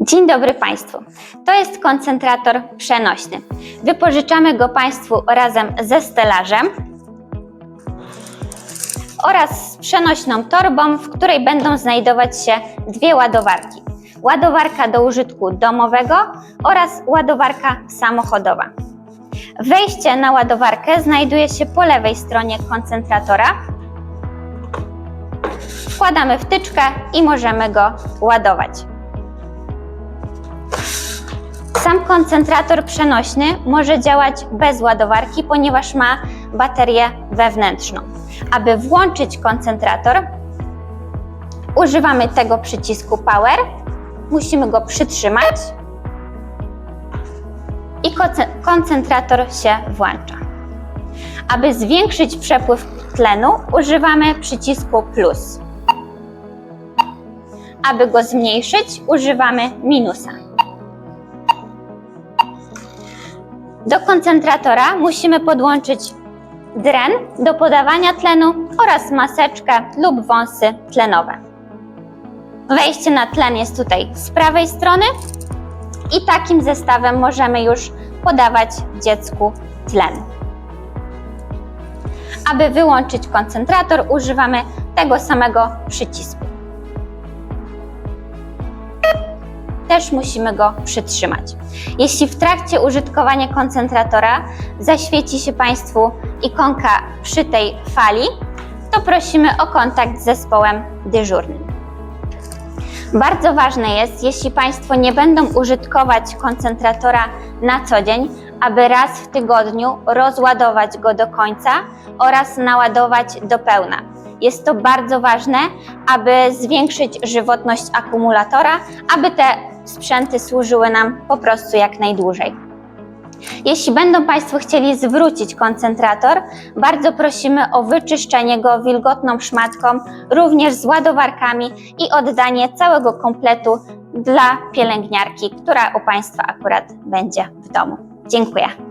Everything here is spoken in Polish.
Dzień dobry Państwu. To jest koncentrator przenośny. Wypożyczamy go Państwu razem ze stelażem oraz z przenośną torbą, w której będą znajdować się dwie ładowarki. Ładowarka do użytku domowego oraz ładowarka samochodowa. Wejście na ładowarkę znajduje się po lewej stronie koncentratora. Wkładamy wtyczkę i możemy go ładować. Sam koncentrator przenośny może działać bez ładowarki, ponieważ ma baterię wewnętrzną. Aby włączyć koncentrator, używamy tego przycisku Power. Musimy go przytrzymać i konce- koncentrator się włącza. Aby zwiększyć przepływ tlenu, używamy przycisku plus. Aby go zmniejszyć, używamy minusa. Do koncentratora musimy podłączyć dren do podawania tlenu oraz maseczkę lub wąsy tlenowe. Wejście na tlen jest tutaj z prawej strony i takim zestawem możemy już podawać dziecku tlen. Aby wyłączyć koncentrator, używamy tego samego przycisku. Też musimy go przytrzymać. Jeśli w trakcie użytkowania koncentratora zaświeci się Państwu ikonka przy tej fali, to prosimy o kontakt z zespołem dyżurnym. Bardzo ważne jest, jeśli Państwo nie będą użytkować koncentratora na co dzień, aby raz w tygodniu rozładować go do końca oraz naładować do pełna. Jest to bardzo ważne, aby zwiększyć żywotność akumulatora, aby te sprzęty służyły nam po prostu jak najdłużej. Jeśli będą Państwo chcieli zwrócić koncentrator, bardzo prosimy o wyczyszczenie go wilgotną szmatką, również z ładowarkami i oddanie całego kompletu dla pielęgniarki, która u Państwa akurat będzie w domu. Dziękuję.